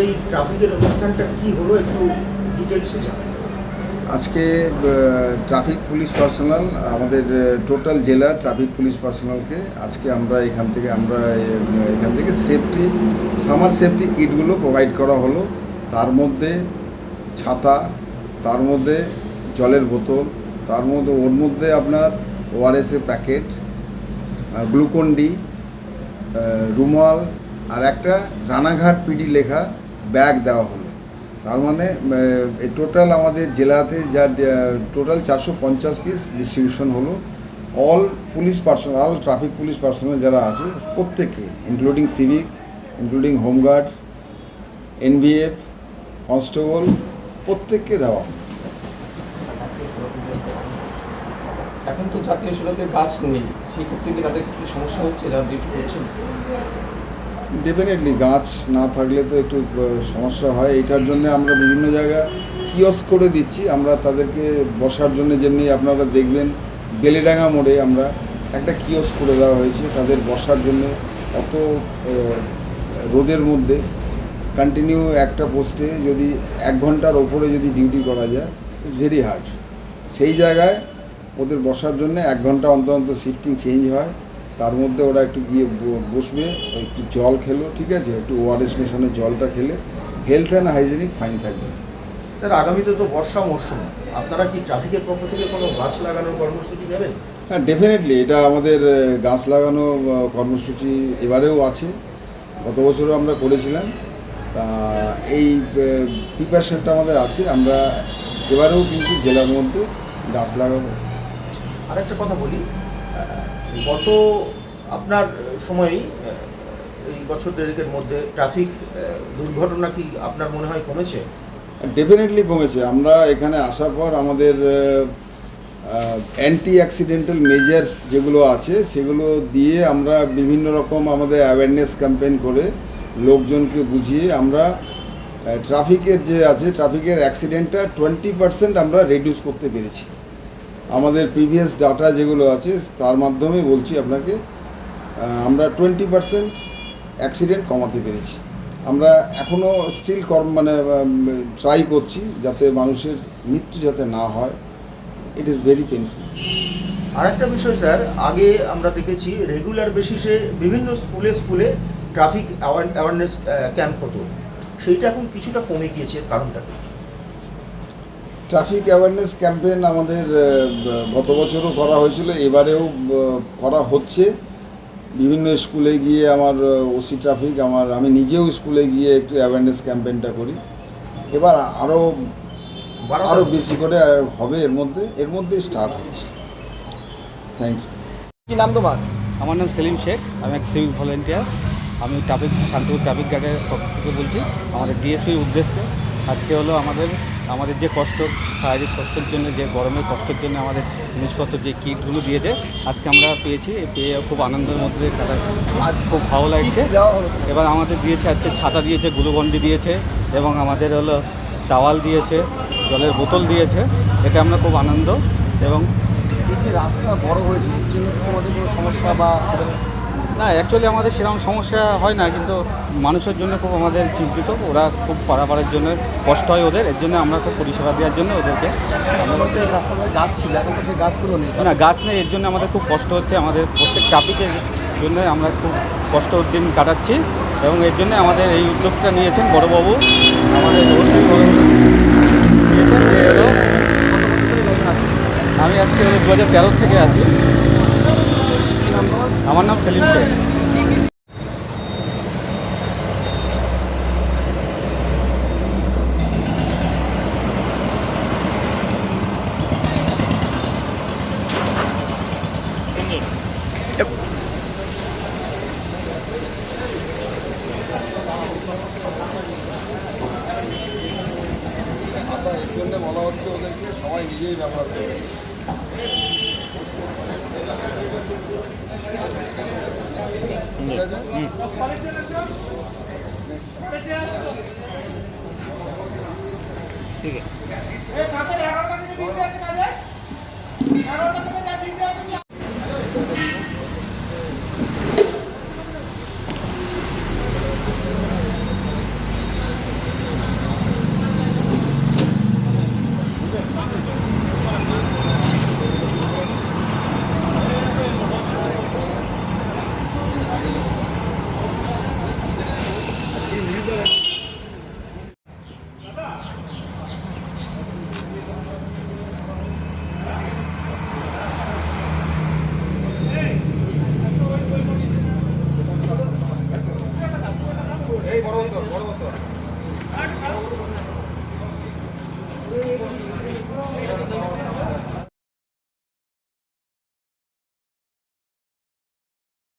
এই ট্রাফিকের অনুষ্ঠানটা কি হলো একটু ডিটেলসে আজকে ট্রাফিক পুলিশ পার্সোনাল, আমাদের টোটাল জেলা ট্রাফিক পুলিশ পার্সোনালকে আজকে আমরা এখান থেকে, আমরা এখান থেকে সেফটি সামার সেফটি কিটগুলো প্রোভাইড করা হলো। তার মধ্যে ছাতা, তার মধ্যে জলের বোতল, তার মধ্যে, ওর মধ্যে আপনার ওআরএসএ প্যাকেট গ্লুকন ডি রুমাল, আর একটা রানাঘাট পিডি লেখা ব্যাগ দেওয়া হলো। তার মানে টোটাল আমাদের জেলাতে যা টোটাল চারশো পঞ্চাশ পিস ডিস্ট্রিবিউশন হলো। All police personnel all traffic police personnel যারা আছে, প্রত্যেকে including civic including home guard NBF constable প্রত্যেককে দেওয়া। এখন তো জাতীয় সড়কে গাছ নেই সেই ক্ষেত্রে কি তাদের কি সমস্যা হচ্ছে? যারা ডিউটি করছেন ডেফিনেটলি গাছ না থাকলে তো একটু সমস্যা হয়। এটার জন্য আমরা বিভিন্ন জায়গায় কিয়স করে দিচ্ছি। আমরা তাদেরকে বসার জন্য যেমনি আপনারা দেখবেন, বেলেডাঙ্গা মোড়ে আমরা একটা কিয়স করে দেওয়া হয়েছে। তাদের বসার জন্য অত রোদের মধ্যে কন্টিনিউ একটা পোস্টে যদি এক ঘণ্টার ওপরে যদি ডিউটি করা যায় ইটস ভেরি হার্ড সেই জায়গায় ওদের বসার জন্য এক ঘণ্টা অন্তর অন্তর শিফটিং চেঞ্জ হয়। তার মধ্যে ওরা একটু গিয়ে বসবে একটু জল খেলো ঠিক আছে? একটু ওআরএস মেশানোর জলটা খেলে হেলথ অ্যান্ড হাইজেনিক ফাইন থাকবে। স্যার আগামীতে তো বর্ষা মরশুম। আপনারা কি ট্রাফিকের পক্ষ থেকে কোনো গাছ লাগানোর কর্মসূচি নেবেন? হ্যাঁ ডেফিনেটলি এটা আমাদের গাছ লাগানো কর্মসূচি এবারেও আছে। গত বছরও আমরা করেছিলাম। তা এই প্রিপারেশনটা আমাদের আছে। আমরা এবারেও কিন্তু জেলার মধ্যে গাছ লাগাবো। আরেকটা কথা বলি গত আপনার সময়ই এই বছর দেড়েকের মধ্যে ট্রাফিক দুর্ঘটনা কি আপনার মনে হয় কমেছে? ডেফিনেটলি কমেছে। আমরা এখানে আসার পর আমাদের অ্যান্টি অ্যাক্সিডেন্টাল মেজার্স যেগুলো আছে, সেগুলো দিয়ে আমরা বিভিন্ন রকম আমাদের অ্যাওয়ারনেস ক্যাম্পেইন করে লোকজনকে বুঝিয়ে আমরা ট্রাফিকের যে আছে ট্রাফিকের অ্যাক্সিডেন্টটা টোয়েন্টি পার্সেন্ট আমরা রিডিউস করতে পেরেছি। আমাদের প্রিভিয়াস ডাটা যেগুলো আছে, তার মাধ্যমে বলছি আপনাকে আমরা টোয়েন্টি পার্সেন্ট অ্যাক্সিডেন্ট কমাতে পেরেছি। আমরা এখনও স্টিল কর্ম মানে ট্রাই করছি যাতে মানুষের মৃত্যু যাতে না হয়। ইট ইজ ভেরি পেনফুল আরেকটা বিষয়, স্যার, আগে আমরা দেখেছি রেগুলার বেসিসে বিভিন্ন স্কুলে স্কুলে ট্রাফিক অ্যাওয়ারনেস ক্যাম্প হতো। সেইটা এখন কিছুটা কমে গিয়েছে কারণটা? ট্রাফিক অ্যাওয়ারনেস ক্যাম্পেইন আমাদের গত বছরও করা হয়েছিল এবারেও করা হচ্ছে। বিভিন্ন স্কুলে গিয়ে আমার ওসি ট্রাফিক আমার আমি নিজেও স্কুলে গিয়ে একটু অ্যাওয়ারনেস ক্যাম্পেইনটা করি। এবার আরও আরও বেশি করে হবে এর মধ্যে এর মধ্যে স্টার্ট হচ্ছে থ্যাংক ইউ কি নাম তোমার? আমার নাম সেলিম শেখ আমি এক সিভিক ভলেন্টিয়ার আমি ট্রাফিক শান্তিপুর ট্রাফিক গার্ডের পক্ষ থেকে বলছি আমাদের ডিএসপির উদ্দেশ্যে। আজকে হলো আমাদের আমাদের যে কষ্ট, শারীরিক কষ্টের জন্য, যে গরমের কষ্টের জন্য আমাদের জিনিসপত্র যে কিটগুলো দিয়েছে, আজকে আমরা পেয়েছি, পেয়ে খুব আনন্দের মধ্যে কাটা খুব ভালো লাগছে। এবার আমাদের দিয়েছে, আজকে ছাতা দিয়েছে, গ্লুকন্ডি দিয়েছে, এবং আমাদের হলো চাওয়াল দিয়েছে, জলের বোতল দিয়েছে এটা আমরা খুব আনন্দ, এবং এই যে রাস্তা বড় হয়েছে, এর জন্য আমাদের কোনো সমস্যা বা না অ্যাকচুয়ালি আমাদের সেরকম সমস্যা হয় না কিন্তু মানুষের জন্য খুব আমাদের চিন্তিত ওরা খুব পারাপারের জন্য কষ্ট হয় ওদের এর জন্য আমরা খুব পরিষেবা দেওয়ার জন্য ওদেরকে গাছ ছিল এখন তো সেই গাছগুলো নেই। না গাছ নেই এর জন্য আমাদের খুব কষ্ট হচ্ছে আমাদের প্রত্যেক ট্রাফিকের জন্য আমরা খুব কষ্ট দিন কাটাচ্ছি এবং এর জন্য আমাদের এই উদ্যোগটা নিয়েছেন বড়বাবু আমাদের আমি আজকে দু হাজার তেরো থেকে আছি। আমার নাম সেলিম শেখ। জন্য বলা হচ্ছে ওদেরকে সবাই নিজেই ব্যবহার করবে। ঠিক আছে।